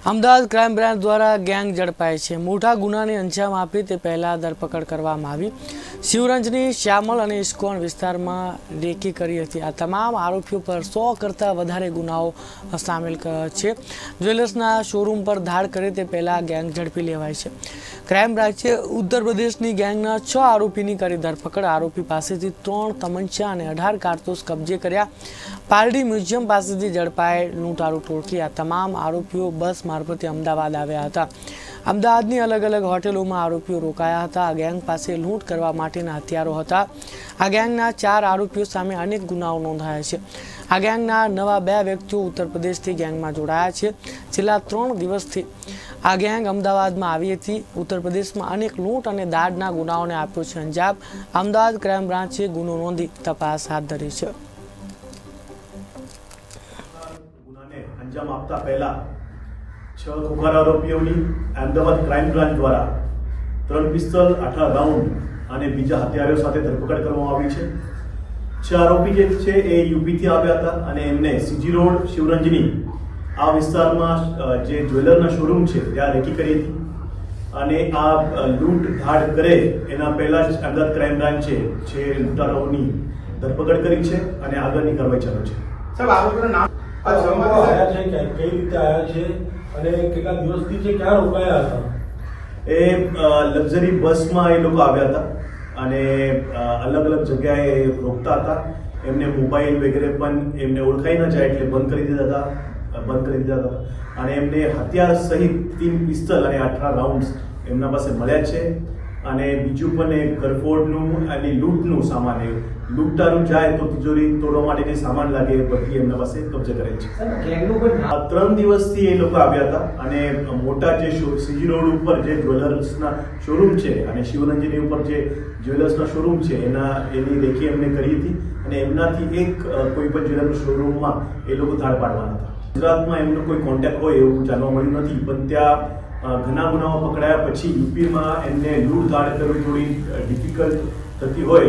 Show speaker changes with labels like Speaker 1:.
Speaker 1: Ahmedabad crime branch દ્વારા gang ઝડપાય છે. મોટા ગુનાને અંજામ આપી તે પહેલાં ધરપકડ કરવામાં આવી. શિવરંજની, શ્યામલ અને ઇસ્કોન વિસ્તારમાં રેકી કરી હતી. આ તમામ આરોપીઓ પર સો કરતાં વધારે ગુનાઓ સામેલ છે. જ્વેલર્સના શોરૂમ પર ધાડ કરી તે પહેલાં ગેંગ ઝડપી લેવાય છે. ક્રાઇમ બ્રાન્ચે ઉત્તર પ્રદેશની ગેંગના છ આરોપીની કરી ધરપકડ. આરોપી પાસેથી ત્રણ તમંચા અને અઢાર કારતૂસ કબજે કર્યા. પારડી મ્યુઝિયમ પાસેથી ઝડપાયેલ લૂંટારૂ ટોળકી. આ તમામ આરોપીઓ બસ મારફતે અમદાવાદ આવ્યા હતા. અમદાવાદની અલગ અલગ હોટેલોમાં આરોપીઓ રોકાયા હતા. આ ગેંગ પાસે લૂંટ કરવા માટેના હથિયારો હતા. આ ગેંગના ચાર આરોપીઓ સામે અનેક ગુનાઓ નોંધાયા છે. આ ગેંગના નવા બે વ્યક્તિઓ ઉત્તર પ્રદેશથી ગેંગમાં જોડાયા છે. છેલ્લા ત્રણ દિવસથી આ ગેંગ અમદાવાદમાં આવી હતી. ઉત્તર પ્રદેશમાં અનેક લૂંટ અને દાડના ગુનાઓને આપ્યો છે. અંજામ અમદાવાદ ક્રાઇમ બ્રાન્ચે ગુનો નોંધી તપાસ હાથ ધરી છે.
Speaker 2: અંજામ આપતા પહેલા છ ખોખાર આરોપીઓની અમદાવાદ ક્રાઇમ બ્રાન્ચ દ્વારા ત્રણ પિસ્તલ આઠા રાઉન્ડ અને બીજા હથિયારો સાથે ધરપકડ કરવામાં આવી છે. છ આરોપી જે છે એ યુપીથી આવ્યા હતા અને એમને સીજી રોડ શિવરંજની આ વિસ્તારમાં જે જ્વેલરના શોરૂમ છે ત્યાં રેકી કરી હતી. અને આ લૂંટ ધાડ કરે એના પહેલા જ અમદાવાદ ક્રાઇમ બ્રાન્ચ છે જે લૂંટારાઓની ધરપકડ કરી છે અને આગળની કાર્યવાહી ચાલુ છે.
Speaker 3: સાહેબ આરોપીનું નામ
Speaker 4: આ લોકો આયા છે કે કઈ રીતે આવ્યા છે? અને કેટલા દિવસથી છે, ક્યાં રોકાયા હતા?
Speaker 2: એ લક્ઝરી બસમાં એ લોકો આવ્યા હતા અને અલગ અલગ જગ્યાએ રોકતા હતા. એમને મોબાઈલ વગેરે પણ એમને ઓળખાઈ ન જાય એટલે બંધ કરી દીધા હતા બંધ કરી દીધા હતા. અને એમને હથિયાર સહિત તીન પિસ્તલ અને અઠાર રાઉન્ડ્સ એમના પાસે મળ્યા છે. અને બીજું પણ એ કરફોડનું અને લૂંટનું સામાન એ લૂંટારું જાય તો તિજોરી તોડવા માટે જે સામાન લાગે એ બધી એમના પાસે કબજે કરે છે. ત્રણ દિવસથી એ લોકો આવ્યા હતા અને મોટા જે સીજી રોડ ઉપર જે જ્વેલર્સના શોરૂમ છે અને શિવરંજની ઉપર જે જ્વેલર્સના શોરૂમ છે એના એની રેખી એમને કરી હતી અને એમનાથી એક કોઈ પણ જ્વેલર્સ શોરૂમમાં એ લોકો ધાડ પાડવાના હતા. ગુજરાતમાં એમનો કોઈ કોન્ટેક્ટ હોય એવું જાણવા મળ્યું નથી પણ ત્યાં ઘણા ગુનાઓ પકડાયા પછી યુપીમાં એમને લૂંટ ધાડ કરવી થોડી ડિફિકલ્ટ થતી હોય.